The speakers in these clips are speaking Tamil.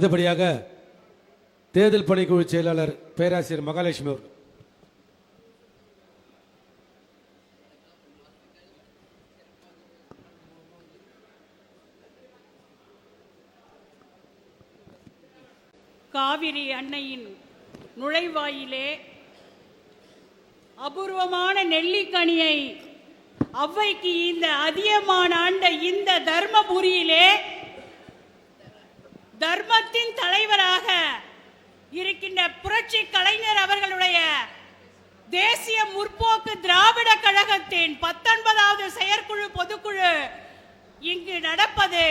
அடுத்தபடியாக தேர்தல் பணிக்குழு செயலாளர் பேராசிரியர் மகாலட்சுமி அவர்கள். காவிரி அன்னையின் நுழைவாயிலே அபூர்வமான நெல்லிக்கனியை அவ்வைக்கு இந்த அதியமான ஆண்ட இந்த தர்மபுரியிலே தர்மத்தின் தலைவராக இருக்கின்ற புரட்சி கலைஞர் அவர்களுடைய தேசிய முற்போக்கு திராவிட கழகத்தின் பத்தொன்பதாவது செயற்குழு பொதுக்குழு இங்கு நடப்பது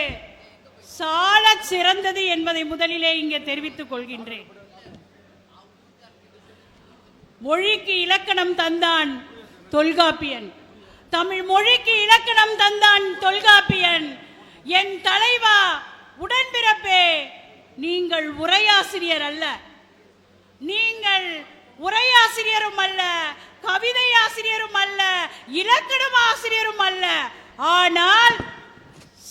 சால சிறந்தது என்பதை முதலிலே இங்கே தெரிவித்துக் கொள்கின்றேன். மொழிக்கு இலக்கணம் தந்தான் தொல்காப்பியன். தமிழ் மொழிக்கு இலக்கணம் தந்தான் தொல்காப்பியன். என் தலைவா உடன்பிறப்பே நீங்கள் உரையாசிரியர் அல்ல. நீங்கள் உரையாசிரியரும் அல்ல கவிதை ஆசிரியரும் அல்ல இலக்கணம் ஆசிரியரும் அல்ல. ஆனால்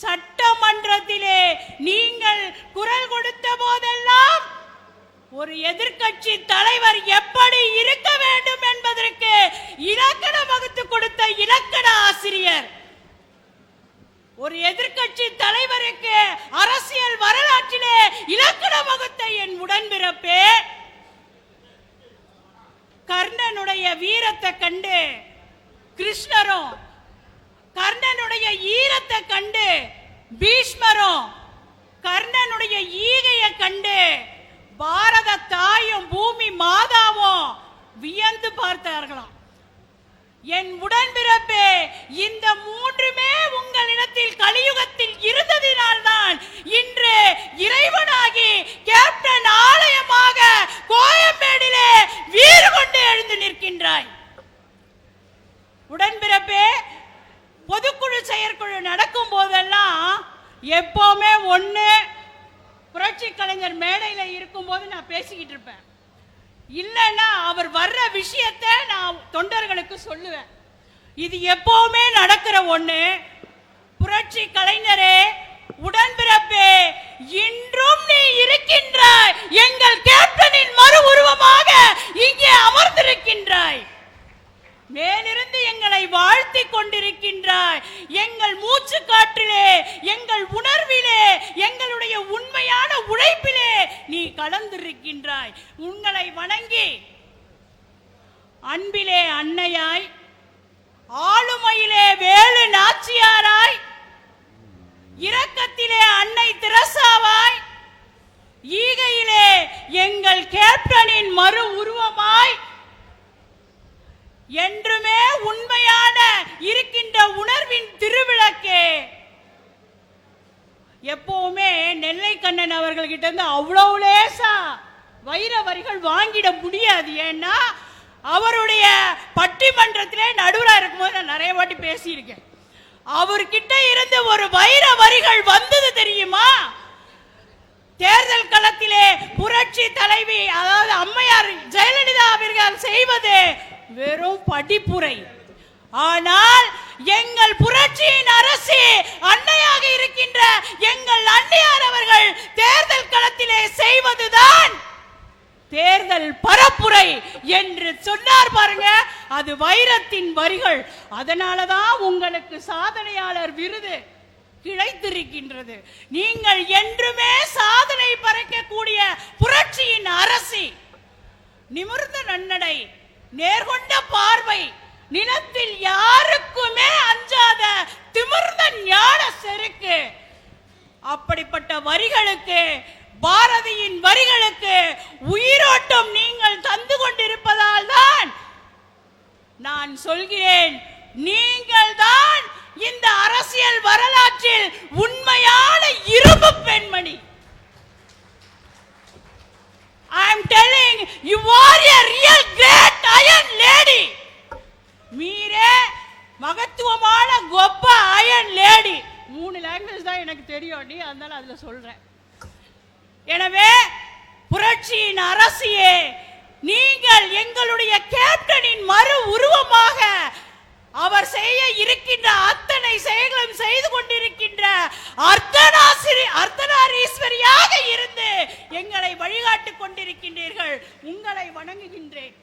சட்டமன்றத்திலே நீங்கள் குரல் கொடுத்த போதெல்லாம் ஒரு எதிர்க்கட்சி தலைவர் எப்படி இருக்க வேண்டும் என்பதற்கு இலக்கணம் வகுத்து கொடுத்த இலக்கண ஆசிரியர் ஒரு எதிர்க்கட்சி தலைவருக்கு அரசியல் வரலாற்றிலே இலக்கண வகுத்த என் உடன்பிறப்பே. கர்ணனுடைய வீரத்தை கண்டு கிருஷ்ணரும் கர்ணனுடைய ஈரத்தை கண்டு பீஷ்மரும் கர்ணனுடைய ஈகையை கண்டு பாரத தாயும் பூமி மாதாவும் வியந்து பார்த்தார்களாம். என் உடன்பிறப்பே இந்த மூன்றுமே உங்களிடத்தில் கலியுகத்தில் இருந்ததினால்தான் இன்று இறைவனாகி கேப்டன் ஆலயமாக கோயம்பேடிலே வீறு கொண்டு எழுந்து நிற்கின்றாய். உடன்பிறப்பே பொதுக்குழு செயற்குழு நடக்கும் போதெல்லாம் எப்போவுமே ஒன்று புரட்சி கலைஞர் மேடையில் இருக்கும்போது நான் பேசிக்கிட்டு இருப்பேன். இல்லைன்னா அவர் வர்ற விஷயத்தை நான் தொண்டர்களுக்கு சொல்லுவேன். இது எப்பவுமே நடக்கிற ஒண்ணு. புரட்சி கலைஞரே உடன்பிறப்பே இன்றும் நீ இருக்கின்றாய் எங்கள் கேப்டனின் மறு உருவமாக இங்கே அமர்ந்திருக்கின்றாய். மேலிருந்து எங்களை வாழ்த்தி கொண்டிருக்கின்றாய். எங்கள் மூச்சு காற்றிலே எங்கள் உணர்விலே வளர்ந்திருக்கின்றாய். உங்களை வணங்கி அன்பிலே அன்னையாய் ஆளுமையிலே வேலு நாச்சியாராய் இரக்கத்திலே அன்னை திரசாவாய் ஈகையிலே எங்கள் கேப்டனின் மறு உருவமாய் என்றுமே உண்மையான இருக்கின்ற உணர்வின் திருவிளக்கே. எப்பவுமே கண்ணன் அவர்கள்கிட்ட இருந்து அவ்வளவு லேசா வைர வரிகள் வாங்கிட முடியாது. ஏன்னா அவருடைய பட்டிமன்றத்திலே நடுவில் இருக்கும்போது நான் நிறைய வாட்டி பேசியிருக்கேன். அவர்கிட்ட இருந்து ஒரு வைர வரிகள் வந்தது தெரியுமா? தேர்தல் களத்திலே புரட்சி தலைவி அதாவது அம்மையார் ஜெயலலிதா அவர்கள் செய்வது வெறும் படிப்புரை. ஆனால் எங்கள் புரட்சியின் அரசி அன்னையாக இருக்கின்ற எங்கள் அன்னையார் அவர்கள் தேர்தல் களத்திலே செய்வதுதான் தேர்தல் பரப்புரை என்று சொன்னார் பாருங்க. அது வைரத்தின் வரிகள். அதனாலதான் உங்களுக்கு சாதனையாளர் விருது கிடைத்திருக்கின்றது நீங்கள் என்றுமே சா பாரதியின் வரிகளுக்கு உயிரோட்டம் நீங்கள் தந்து கொண்டிருப்பதால் தான் நான் சொல்கிறேன். நீங்கள் தான் இந்த அரசியல் வரலாற்றில் உண்மையான இரும்பு பெண்மணி. I am telling you are a real great iron lady. மீரே மகத்துவமான கொப்ப அயன் லேடி மூணு லாங்குவேஜ் தான் எனக்கு தெரியும் நீ அதனால அதில் சொல்கிறேன் எனவே புரட்சியின் அரசியே நீங்கள் எங்களுடைய கேப்டனின் மறு உருவமாக அவர் செய்ய இருக்கின்ற அத்தனை செயல்களும் செய்து கொண்டிருக்கின்ற அர்த்தநாசிரி அர்த்தநாரீஸ்வரியாக இருந்து எங்களை வழிகாட்டிக் கொண்டிருக்கின்றீர்கள். உங்களை வணங்குகின்றேன்.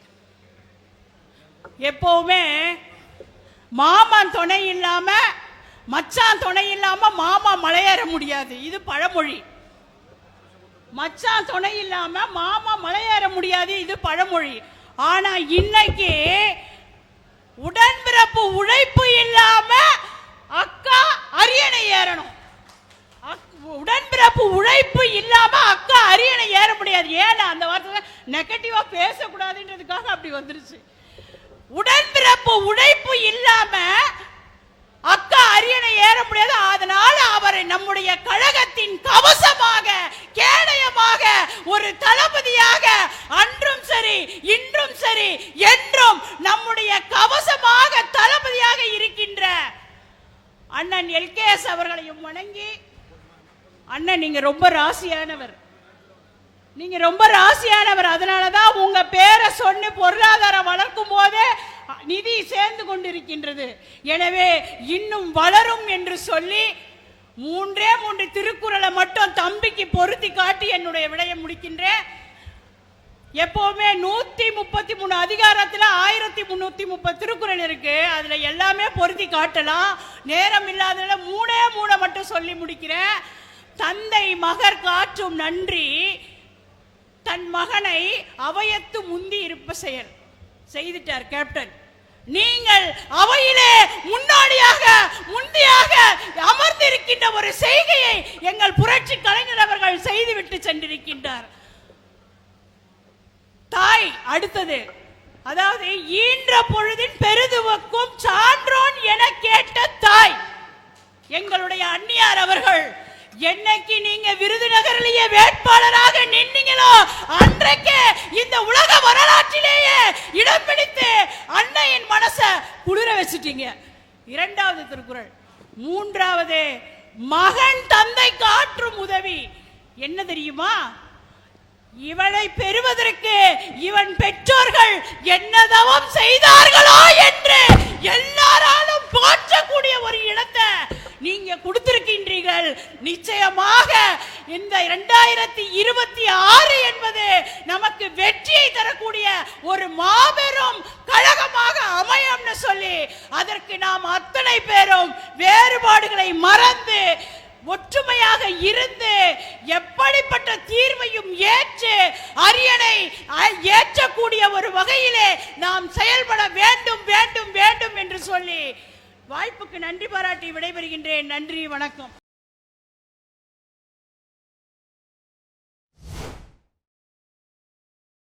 எப்பவுமே மாமன் துணை இல்லாம மச்சான் துணை இல்லாம மாமா மலையேற முடியாது. இது பழமொழி. மச்சான் துணை இல்லாம மாமா மலையேற முடியாது இது பழமொழி. ஆனா இன்னைக்கு உடன்பிறப்பு உழைப்பு இல்லாம அக்கா அரியணை ஏறணும். அக்- உடன்பிறப்பு உழைப்பு இல்லாம அக்கா அரியணை ஏற முடியாது. ஏன்னா அந்த வார்த்தை நெகட்டிவா பேசக்கூடாதுன்றதுக்காக அப்படி வந்துருச்சு. உடன்பிறப்பு உழைப்பு இல்லாம அக்கா அரியணை ஏற முடியாது. அதனால அவரை நம்முடைய கழகத்தின் கவசமாக கேடயமாக ஒரு தளபதியாக அன்றும் சரி இன்றும் சரி என்றும் நம்முடைய கவசமாக தளபதியாக இருக்கின்ற அண்ணன் எல்கேஎஸ் அவர்களையும் வணங்கி அண்ணன் நீங்க ரொம்ப ராசியானவர். நீங்க ரொம்ப ராசியானவர். அதனாலதான் உங்க பேரை சொன்னு பொருளாதாரம் வளர்க்கும் போதே நிதி சேர்ந்து கொண்டிருக்கின்றது. எனவே இன்னும் வளரும் என்று சொல்லி மூன்றே மூன்று திருக்குறளை மட்டும் தம்பிக்கு பொருத்தி காட்டி என்னுடைய விடையை முடிக்கின்றேன். எப்பவுமே நூத்தி முப்பத்தி மூணு அதிகாரத்துல ஆயிரத்தி முன்னூத்தி முப்பது திருக்குறள் இருக்கு. அதுல எல்லாமே பொருத்தி காட்டலாம். நேரம் இல்லாததுல மூணே மூணை மட்டும் சொல்லி முடிக்கிறேன். தந்தை மகர் காற்றும் நன்றி. தன் மகனை அவயத்து முந்தி இருப்ப செயல். செய்துட்டார் கேப்டன் நீங்கள் அவையிலே முன்னாடியாக முந்தியாக அமர்ந்திருக்கின்ற ஒரு செய்கையை எங்கள் புரட்சி கலைஞர் அவர்கள் செய்துவிட்டு சென்றிருக்கின்றார். தாய் அடுத்தது. அதாவது ஈன்ற பொழுதின் பெருதுவக்கும் சான்றோன் என கேட்ட தாய் எங்களுடைய அந்நியார் அவர்கள் என்னைக்கு நீங்க விருதுநகரிலேயே வேட்பாளராக நின்னீங்களோ அன்றைக்கு இந்த உலக வரலாற்றிலேயே இடம் பிடித்து அன்னையின் மனச குளிர வச்சுட்டீங்க. இரண்டாவது திருக்குறள். மூன்றாவது மகன் தந்தை காற்றும் உதவி. என்ன தெரியுமா? இவளை பெறுவதற்கு இவன் பெற்றோர்கள் என்னதவம் செய்தார்களா செய்தார்களோ என்று எல்லாராலும் போற்றக்கூடிய ஒரு கொடுத்திருக்கின்றீர்கள் நிச்சயமாக இந்த இரண்டாயிரத்தி இருபத்தி ஆறு என்பது நமக்கு வெற்றியை தரக்கூடிய ஒரு மாபெரும் கழகமாக அமையும்னு சொல்லி அதற்கு நாம் அத்தனை பேரும் வேறுபாடுகளை மறந்து ஒற்றுமையாக இருந்து எப்படிப்பட்ட தீர்வையும் ஏற்று அரியணை ஏற்றக்கூடிய ஒரு வகையிலே நாம் செயல்பட வேண்டும் வேண்டும் வேண்டும் என்று சொல்லி வாய்ப்புக்கு நன்றி பாராட்டி விடைபெறுகின்றேன். நன்றி வணக்கம்.